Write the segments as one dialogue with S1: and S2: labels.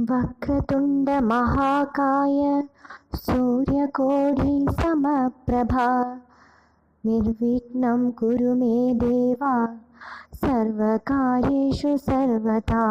S1: वक्रतुण्डमहाकाय सूर्यकोढिसमप्रभा निर्विघ्न कुरु मे देवा सर्वकार्येषु सर्वदा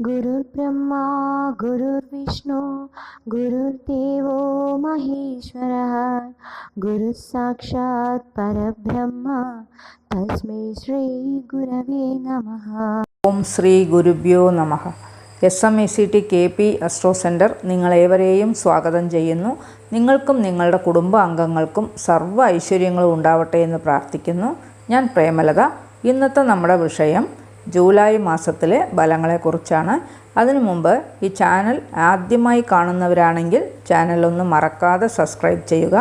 S1: गुरुर्ब्रह्मा, गुरुर्विष्णु, गुरुर्देवो महेश्वरः। गुरुसाक्षात् परब्रह्म, तस्मै श्रीगुरवे नमः।
S2: श्री गुरव्यों नमः। S M E C T K P astro centre നിങ്ങളേവരെയും സ്വാഗതം ചെയ്യുന്നു. നിങ്ങൾക്കും നിങ്ങളുടെ കുടുംബ അംഗങ്ങൾക്കും സർവ ഐശ്വര്യങ്ങളും ഉണ്ടാവട്ടെ എന്ന് പ്രാർത്ഥിക്കുന്നു. ഞാൻ പ്രേമലത. ഇന്നത്തെ നമ്മുടെ വിഷയം ജൂലൈ മാസത്തിലെ ഫലങ്ങളെക്കുറിച്ചാണ്. അതിനു മുമ്പ് ഈ ചാനൽ ആദ്യമായി കാണുന്നവരാണെങ്കിൽ ചാനൽ ഒന്ന് മറക്കാതെ സബ്സ്ക്രൈബ് ചെയ്യുക.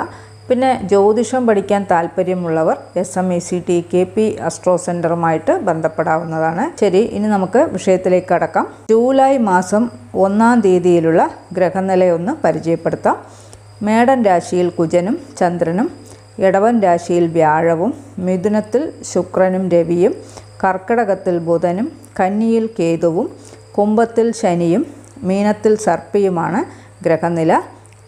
S2: പിന്നെ ജ്യോതിഷം പഠിക്കാൻ താല്പര്യമുള്ളവർ S M E C T K P astro സെന്ററുമായിട്ട് ബന്ധപ്പെടാവുന്നതാണ്. ശരി ഇനി നമുക്ക് വിഷയത്തിലേക്ക് കടക്കാം. ജൂലൈ മാസം ഒന്നാം തീയതിയിലുള്ള ഗ്രഹനിലയൊന്ന് പരിചയപ്പെടുത്താം. മേടൻ രാശിയിൽ കുജനും ചന്ദ്രനും ഇടവൻ രാശിയിൽ വ്യാഴവും മിഥുനത്തിൽ ശുക്രനും രവിയും കർക്കിടകത്തിൽ ബുധനും കന്നിയിൽ കേതുവും കുംഭത്തിൽ ശനിയും മീനത്തിൽ സർപ്പിയുമാണ് ഗ്രഹനില.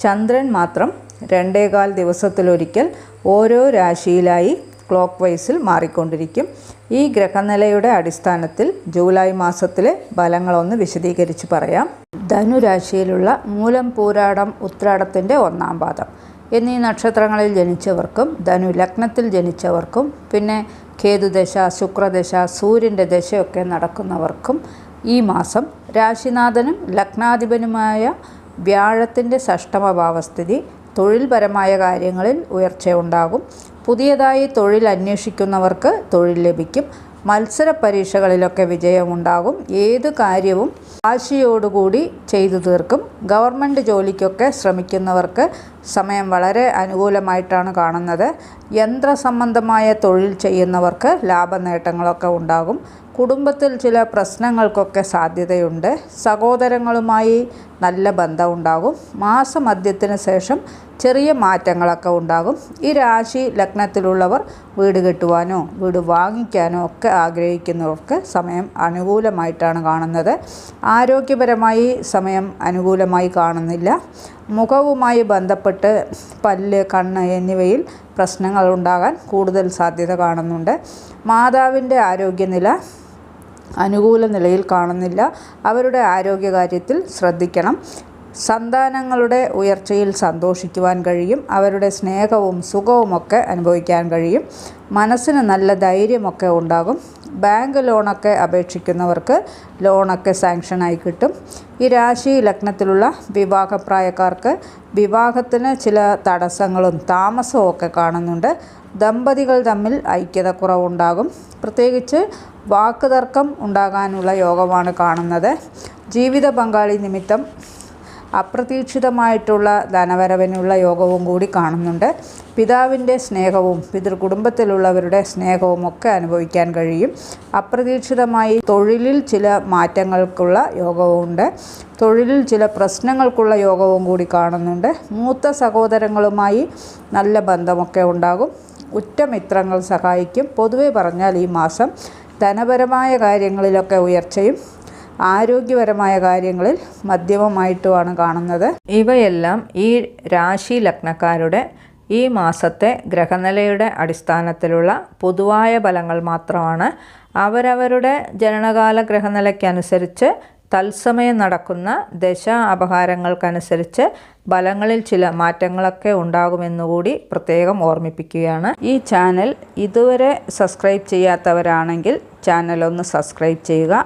S2: ചന്ദ്രൻ മാത്രം രണ്ടേകാൽ ദിവസത്തിലൊരിക്കൽ ഓരോ രാശിയിലായി ക്ലോക്ക് വൈസിൽ മാറിക്കൊണ്ടിരിക്കും. ഈ ഗ്രഹനിലയുടെ അടിസ്ഥാനത്തിൽ ജൂലൈ മാസത്തിലെ ഫലങ്ങളൊന്ന് വിശദീകരിച്ച് പറയാം. ധനുരാശിയിലുള്ള മൂലം പൂരാടം ഉത്രാടത്തിന്റെ ഒന്നാം പാദം. എന്നീ നക്ഷത്രങ്ങളിൽ ജനിച്ചവർക്കും ധനു ലഗ്നത്തിൽ ജനിച്ചവർക്കും പിന്നെ കേതുദശ ശുക്രദശ സൂര്യന്റെ ദശയൊക്കെ നടക്കുന്നവർക്കും ഈ മാസം രാശിനാഥനും ലഗ്നാധിപനുമായ വ്യാഴത്തിന്റെ സഷ്ടമഭാവസ്ഥിതി തൊഴിൽപരമായ കാര്യങ്ങളിൽ ഉയർച്ചയുണ്ടാകും. പുതിയതായി തൊഴിൽ അന്വേഷിക്കുന്നവർക്ക് തൊഴിൽ ലഭിക്കും. മത്സര പരീക്ഷകളിലൊക്കെ വിജയമുണ്ടാകും. ഏത് കാര്യവും വാശിയോടുകൂടി ചെയ്തു തീർക്കും. ഗവൺമെന്റ് ജോലിക്കൊക്കെ ശ്രമിക്കുന്നവർക്ക് സമയം വളരെ അനുകൂലമായിട്ടാണ് കാണുന്നത്. യന്ത്രസംബന്ധമായ തൊഴിൽ ചെയ്യുന്നവർക്ക് ലാഭനേട്ടങ്ങളൊക്കെ ഉണ്ടാകും. കുടുംബത്തിൽ ചില പ്രശ്നങ്ങൾക്കൊക്കെ സാധ്യതയുണ്ട്. സഹോദരങ്ങളുമായി നല്ല ബന്ധമുണ്ടാകും. മാസമധ്യത്തിന് ശേഷം ചെറിയ മാറ്റങ്ങളൊക്കെ ഉണ്ടാകും. ഈ രാശി ലഗ്നത്തിലുള്ളവർ വീട് കെട്ടുവാനോ വീട് വാങ്ങിക്കാനോ ഒക്കെ ആഗ്രഹിക്കുന്നവർക്ക് സമയം അനുകൂലമായിട്ടാണ് കാണുന്നത്. ആരോഗ്യപരമായി സമയം അനുകൂലമായി കാണുന്നില്ല. മുഖവുമായി ബന്ധപ്പെട്ട് പല്ല് കണ്ണ് എന്നിവയിൽ പ്രശ്നങ്ങൾ ഉണ്ടാകാൻ കൂടുതൽ സാധ്യത കാണുന്നുണ്ട്. മാതാവിന്റെ ആരോഗ്യനില അനുകൂല നിലയിൽ കാണുന്നില്ല. അവരുടെ ആരോഗ്യകാര്യത്തിൽ ശ്രദ്ധിക്കണം. സന്താനങ്ങളുടെ ഉയർച്ചയിൽ സന്തോഷിക്കുവാൻ കഴിയും. അവരുടെ സ്നേഹവും സുഖവുമൊക്കെ അനുഭവിക്കാൻ കഴിയും. മനസ്സിന് നല്ല ധൈര്യമൊക്കെ ഉണ്ടാകും. ബാങ്ക് ലോണൊക്കെ അപേക്ഷിക്കുന്നവർക്ക് ലോണൊക്കെ സാങ്ഷനായി കിട്ടും. ഈ രാശി ലഗ്നത്തിലുള്ള വിവാഹപ്രായക്കാർക്ക് വിവാഹത്തിന് ചില തടസ്സങ്ങളും താമസവും ഒക്കെ കാണുന്നുണ്ട്. ദമ്പതികൾ തമ്മിൽ ഐക്യത കുറവുണ്ടാകും പ്രത്യേകിച്ച് വാക്കുതർക്കം ഉണ്ടാകാനുള്ള യോഗമാണ് കാണുന്നത്. ജീവിത പങ്കാളി നിമിത്തം അപ്രതീക്ഷിതമായിട്ടുള്ള ധനവരവിനുള്ള യോഗവും കൂടി കാണുന്നുണ്ട്. പിതാവിന്റെ സ്നേഹവും പിതൃകുടുംബത്തിലുള്ളവരുടെ സ്നേഹവും ഒക്കെ അനുഭവിക്കാൻ കഴിയും. അപ്രതീക്ഷിതമായി തൊഴിലിൽ ചില മാറ്റങ്ങൾക്കുള്ള യോഗവുമുണ്ട്. തൊഴിലിൽ ചില പ്രശ്നങ്ങൾക്കുള്ള യോഗവും കൂടി കാണുന്നുണ്ട്. മൂത്ത സഹോദരങ്ങളുമായി നല്ല ബന്ധമൊക്കെ ഉണ്ടാകും. ഉറ്റമിത്രങ്ങൾ സഹായിക്കും. പൊതുവെ പറഞ്ഞാൽ ഈ മാസം ധനപരമായ കാര്യങ്ങളിലൊക്കെ ഉയർച്ചയും ആരോഗ്യപരമായ കാര്യങ്ങളിൽ മധ്യമമായിട്ടുമാണ് കാണുന്നത്. ഇവയെല്ലാം ഈ രാശി ലഗ്നക്കാരുടെ ഈ മാസത്തെ ഗ്രഹനിലയുടെ അടിസ്ഥാനത്തിലുള്ള പൊതുവായ ഫലങ്ങൾ മാത്രമാണ്. അവരവരുടെ ജനനകാല ഗ്രഹനിലയ്ക്കനുസരിച്ച് തത്സമയം നടക്കുന്ന ദശ അപഹാരങ്ങൾക്കനുസരിച്ച് ഫലങ്ങളിൽ ചില മാറ്റങ്ങളൊക്കെ ഉണ്ടാകുമെന്നുകൂടി പ്രത്യേകം ഓർമ്മിപ്പിക്കുകയാണ്. ഈ ചാനൽ ഇതുവരെ സബ്സ്ക്രൈബ് ചെയ്യാത്തവരാണെങ്കിൽ ചാനൽ ഒന്ന് സബ്സ്ക്രൈബ് ചെയ്യുക.